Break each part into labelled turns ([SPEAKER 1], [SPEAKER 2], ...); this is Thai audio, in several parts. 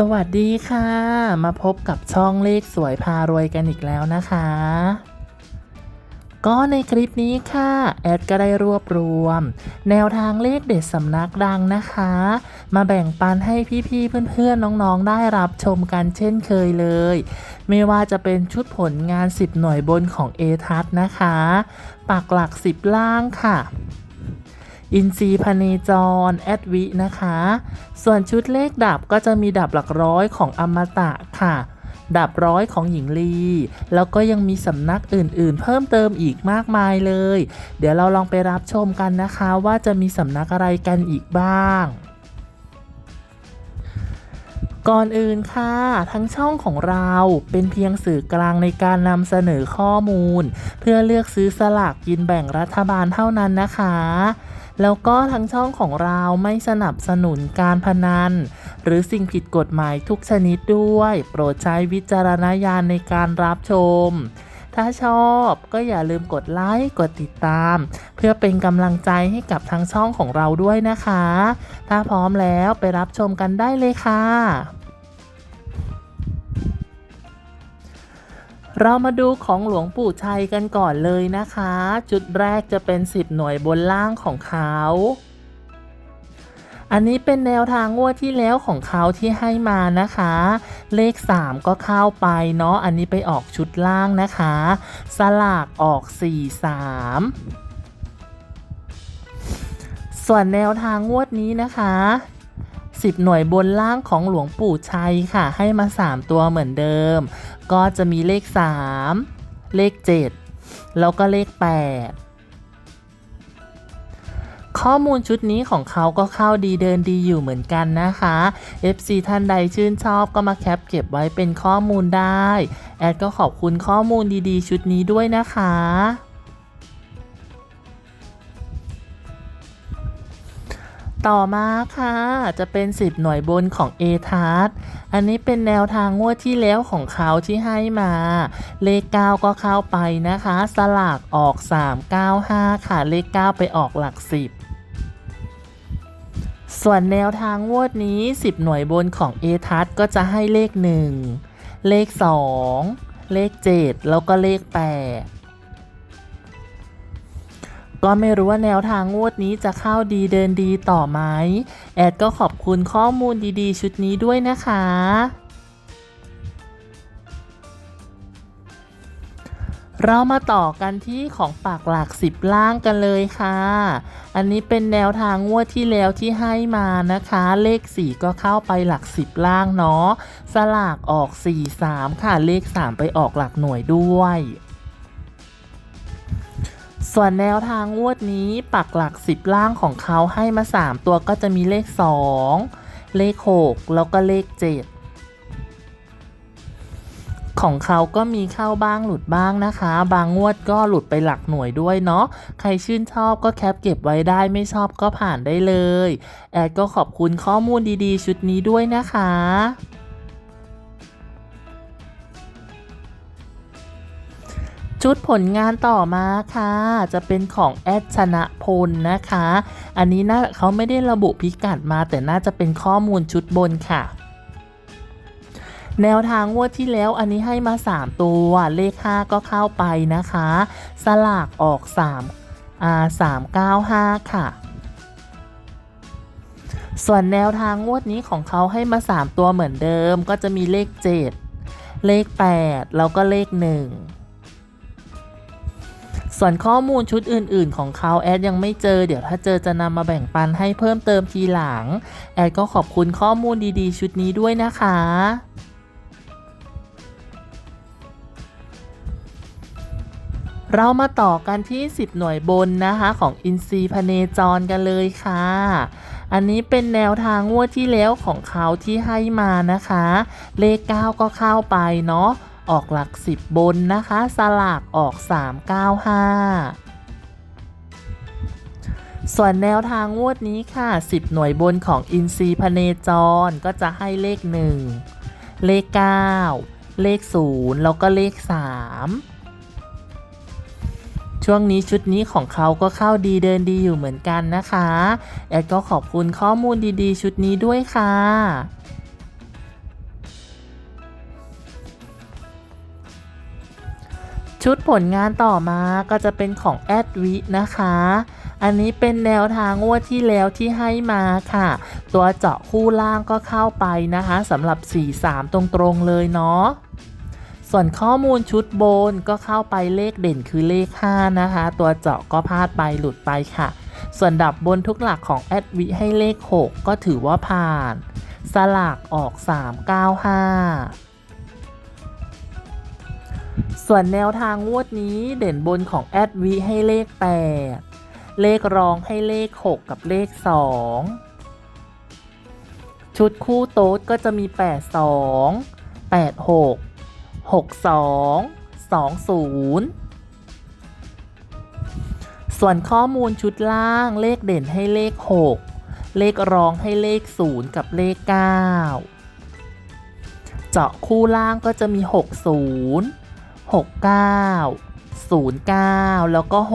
[SPEAKER 1] สวัสดีค่ะ มาพบกับช่องเลขสวยพารวยกันอีกแล้วนะคะ ก็ในคลิปนี้ค่ะ แอดก็ได้รวบรวม แนวทางเลขเด็ดสำนักดังนะคะ มาแบ่งปันให้พี่ๆเพื่อนๆน้องๆได้รับชมกันเช่นเคยเลย ไม่ว่าจะเป็นชุดผลงาน 10 หน่วยบนของเอทัศนะคะ ปักหลัก 10 ล่างค่ะ อินซีพเนจร แอดวินะคะ ส่วนชุดเลขดับก็จะมีดับหลักร้อยของอมตะค่ะ ดับร้อยของหญิงลี แล้วก็ยังมีสำนักอื่นๆ เพิ่มเติมอีกมากมายเลย เดี๋ยวเราลองไปรับชมกันนะคะว่าจะมีสำนักอะไรกันอีกบ้างก่อนอื่นค่ะ ทั้งช่องของเราเป็นเพียงสื่อกลางในการนำเสนอข้อมูล เพื่อเลือกซื้อสลากกินแบ่งรัฐบาลเท่านั้นนะคะ แล้วก็ทั้งช่องของเราไม่สนับสนุนการพนัน หรือสิ่งผิดกฎหมายทุกชนิดด้วย โปรดใช้วิจารณญาณในการรับชม ถ้าชอบก็อย่าลืมกดไลค์กดติดตาม เพื่อเป็นกำลังใจให้กับทางช่องของเราด้วยนะคะ ถ้าพร้อมแล้วไปรับชมกันได้เลยค่ะ เรามาดูของหลวงปู่ชัยกันก่อนเลยนะคะ จุดแรกจะเป็น 10 หน่วยบนล่างของเขาอันนี้เป็นแนวทางงวดที่แล้วของเขาที่ให้มานะคะ เลข 3 ก็เข้าไปเนาะ อันนี้ไปออกชุดล่างนะคะ สลากออก 4 3 ส่วนแนวทางงวดนี้นะคะ 10 หน่วยบนล่างของหลวงปู่ชัยค่ะ ให้มา 3 ตัวเหมือนเดิม ก็จะมีเลข 3 เลข 7 แล้วก็เลข 8ข้อมูลชุดนี้ของเขาก็เข้าดีเดินดีอยู่เหมือนกันนะคะ FC ท่านใดชื่นชอบก็มาแคปเก็บไว้เป็นข้อมูลได้ แอดก็ขอบคุณข้อมูลดีๆ ชุดนี้ด้วยนะคะ ต่อมาค่ะ จะเป็น 10 หน่วยบนของ a t a r อันนี้เป็นแนวทางงวดที่แล้วของเขาที่ให้มา เลข 9 ก็เข้าไปนะคะ สลากออก 395 ค่ะ เลข 9 ไปออกหลัก 10ส่วนแนวทางงวดนี้ 10 หน่วยบนของ a t a r ก็จะให้เลข 1 เลข 2 เลข 7 แล้วก็เลข 8 ก็ไม่รู้ว่าแนวทางงวดนี้จะเข้าดีเดินดีต่อไหมแอดก็ขอบคุณข้อมูลดีๆ ชุดนี้ด้วยนะคะเรามาต่อกันที่ของปากหลักสิบล่างกันเลยค่ะ อันนี้เป็นแนวทางงวดที่แล้วที่ให้มานะคะ เลข 4 ก็เข้าไปหลักสิบล่างเนาะ สลากออก 4 3 ค่ะ เลข 3 ไปออกหลักหน่วยด้วย ส่วนแนวทางงวดนี้ปักหลัก 10 ล่างของเขาให้มา 3 ตัวก็จะมีเลข 2 เลข 6 แล้วก็เลข 7 ของเขาก็มีเข้าบ้างหลุดบ้างนะคะ บางงวดก็หลุดไปหลักหน่วยด้วยเนาะใครชื่นชอบก็แคปเก็บไว้ได้ไม่ชอบก็ผ่านได้เลย แอดก็ขอบคุณข้อมูลดีๆ ชุดนี้ด้วยนะคะ ชุดผลงานต่อมาค่ะ จะเป็นของแอดชนะพลนะคะ อันนี้นะเขาไม่ได้ระบุพิกัดมาแต่น่าจะเป็นข้อมูลชุดบนค่ะ แนวทางงวดที่แล้วอันนี้ให้มา 3 ตัว เลข 5 ก็เข้าไปนะคะ สลากออก3อ่า395 ค่ะส่วนแนวทางงวดนี้ของเขาให้มา 3 ตัวเหมือนเดิม ก็จะมีเลข 7 เลข 8 แล้วก็เลข 1 ส่วนข้อมูลชุดอื่น ๆ ของเขาแอดยังไม่เจอ เดี๋ยวถ้าเจอจะนำมาแบ่งปันให้เพิ่มเติมทีหลัง แอดก็ขอบคุณข้อมูลดี ๆ ชุดนี้ด้วยนะคะเรามาต่อกันที่ 10 หน่วยบนนะคะของอินซีพเนจรกันเลยค่ะ อันนี้เป็นแนวทางงวดที่แล้วของเขาที่ให้มานะคะ เลข 9 ก็เข้าไปเนาะ ออกหลัก 10 บนนะคะ สลากออก 395 ส่วนแนวทางงวดนี้ค่ะ 10 หน่วยบนของอินซีพเนจรก็จะให้เลข 1 เลข 9 เลข 0 แล้วก็เลข 3ช่วงนี้ชุดนี้ของเขาก็เข้าดีเดินดีอยู่เหมือนกันนะคะ แอดก็ขอบคุณข้อมูลดีๆ ชุดนี้ด้วยค่ะ ชุดผลงานต่อมาก็จะเป็นของแอดวินะคะ อันนี้เป็นแนวทางงวดที่แล้วที่ให้มาค่ะ ตัวเจาะคู่ล่างก็เข้าไปนะคะสำหรับ 4-3 ตรงๆเลยเนาะ ส่วนข้อมูลชุดบนก็เข้าไปเลขเด่นคือเลข 5 นะคะ ตัวเจาะก็พลาดไปหลุดไปค่ะ ส่วนดับบนทุกหลักของแอดวิให้เลข 6 ก็ถือว่าผ่าน สลากออก 395 ส่วนแนวทางงวดนี้เด่นบนของแอดวิให้เลข 8 เลขรองให้เลข 6 กับเลข 2 ชุดคู่โต๊ดก็จะมี 82 86 62 20ส่วนข้อมูลชุดล่างเลขเด่นให้เลข 6 เลขรองให้เลข 0 กับเลข 9 เจาะคู่ล่างก็จะมี 60 69 09 แล้วก็ 65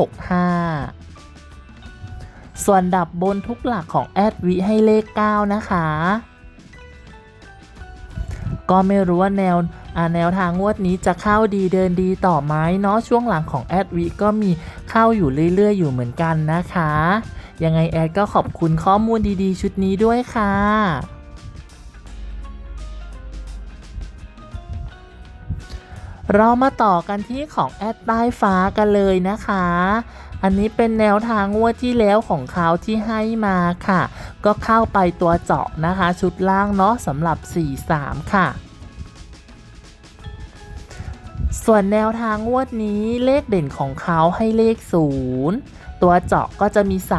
[SPEAKER 1] ส่วนดับบนทุกหลักของแอดวิให้เลข 9 นะคะ ก็ไม่รู้ว่าแนวแนวทางงวดนี้จะเข้าดีเดินดีต่อไหมเนาะช่วงหลังของแอดวิก็มีเข้าอยู่เรื่อยๆ อยู่เหมือนกันนะคะ ยังไงแอดก็ขอบคุณข้อมูลดีๆ ชุดนี้ด้วยค่ะ เรามาต่อกันที่ของแอดใต้ฟ้ากันเลยนะคะ อันนี้เป็นแนวทางงวดที่แล้วของเขาที่ให้มาค่ะ ก็เข้าไปตัวเจาะนะคะ ชุดล่างเนาะสำหรับ 4-3 ค่ะส่วนแนวทางงวดนี้เลขเด่นของเขาให้เลข 0 ตัวเจาะก็จะมี 30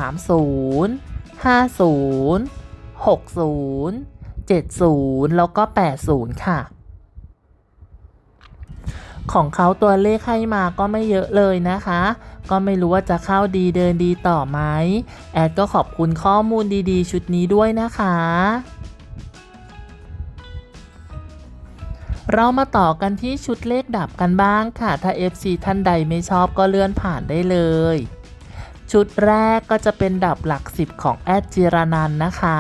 [SPEAKER 1] 50 60 70 แล้วก็ 80 ค่ะ ของเขาตัวเลขให้มาก็ไม่เยอะเลยนะคะ ก็ไม่รู้ว่าจะเข้าดีเดินดีต่อไหมแอดก็ขอบคุณข้อมูลดีๆ ชุดนี้ด้วยนะคะ เรามาต่อกันที่ชุดเลขดับกันบ้างค่ะ ถ้า FC ท่านใดไม่ชอบก็เลื่อนผ่านได้เลย ชุดแรกก็จะเป็นดับหลัก 10 ของแอดจิรนันนะคะ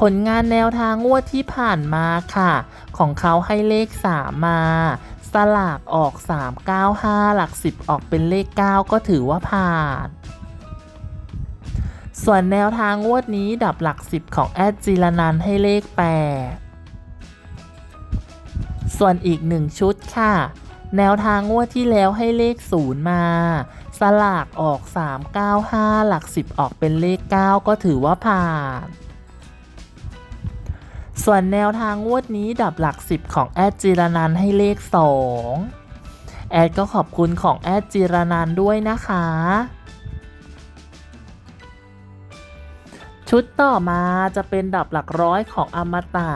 [SPEAKER 1] ผลงานแนวทางงวดที่ผ่านมาค่ะ ของเขาให้เลข 3 มาสลากออก 395 หลัก 10 ออกเป็นเลข 9 ก็ถือว่าผ่าน ส่วนแนวทางงวดนี้ดับหลัก 10 ของแอดจิรนันให้เลข 8 ส่วนอีก 1 ชุดค่ะ แนวทางงวดที่แล้วให้เลข 0 มา สลากออก 395 หลัก 10 ออกเป็นเลข 9 ก็ถือว่าผ่าน ส่วนแนวทางงวดนี้ดับหลัก 10 ของแอดจิรนันให้เลข 2 แอดก็ขอบคุณของแอดจิรนันด้วยนะคะ ชุดต่อมาจะเป็นดับหลักร้อยของอมตะ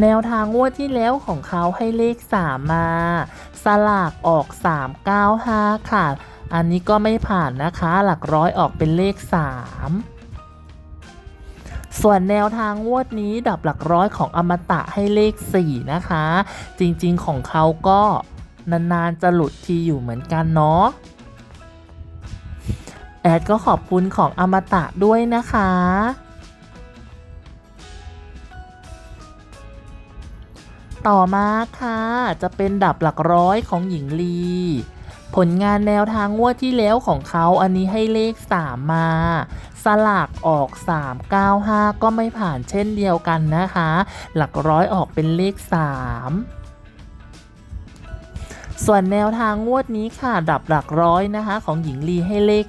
[SPEAKER 1] แนวทางงวดที่แล้วของเขาให้เลข 3 มา สลากออก 395 ค่ะ อันนี้ก็ไม่ผ่านนะคะ หลักร้อยออกเป็นเลข 3 ส่วนแนวทางงวดนี้ดับหลักร้อยของอมตะให้เลข 4 นะคะ จริงๆของเขาก็นานๆจะหลุดทีอยู่เหมือนกันเนาะแอดก็ขอบคุณของอมตะด้วยนะคะ ต่อมาค่ะ จะเป็นดับหลักร้อยของหญิงลี ผลงานแนวทางงวดที่แล้วของเขาอันนี้ให้เลข 3 มา สลากออก 395 ก็ไม่ผ่านเช่นเดียวกันนะคะ หลักร้อยออกเป็นเลข 3ส่วนแนวทางงวดนี้ค่ะ ดับหลักร้อยนะคะ ของหญิงลีให้เลข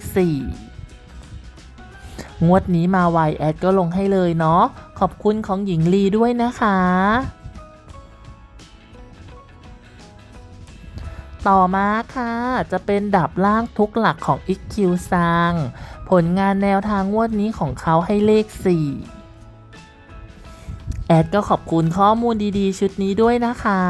[SPEAKER 1] 4 งวดนี้มาไวแอดก็ลงให้เลยเนาะขอบคุณของหญิงลีด้วยนะคะ ต่อมาค่ะ จะเป็นดับล่างทุกหลักของอิกคิวซังผลงานแนวทางงวดนี้ของเขาให้เลข 4 แอดก็ขอบคุณข้อมูลดีๆ ชุดนี้ด้วยนะคะ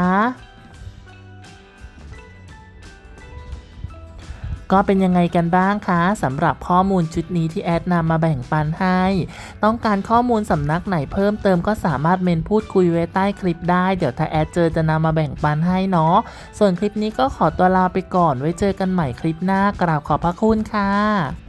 [SPEAKER 1] ก็เป็นยังไงกันบ้างคะสำหรับข้อมูลชุดนี้ที่แอดนำมาแบ่งปันให้ ต้องการข้อมูลสำนักไหนเพิ่มเติมก็สามารถเมนพูดคุยไว้ใต้คลิปได้ เดี๋ยวถ้าแอดเจอจะนำมาแบ่งปันให้เนาะส่วนคลิปนี้ก็ขอตัวลาไปก่อนไว้เจอกันใหม่คลิปหน้ากราบขอบพระคุณค่ะ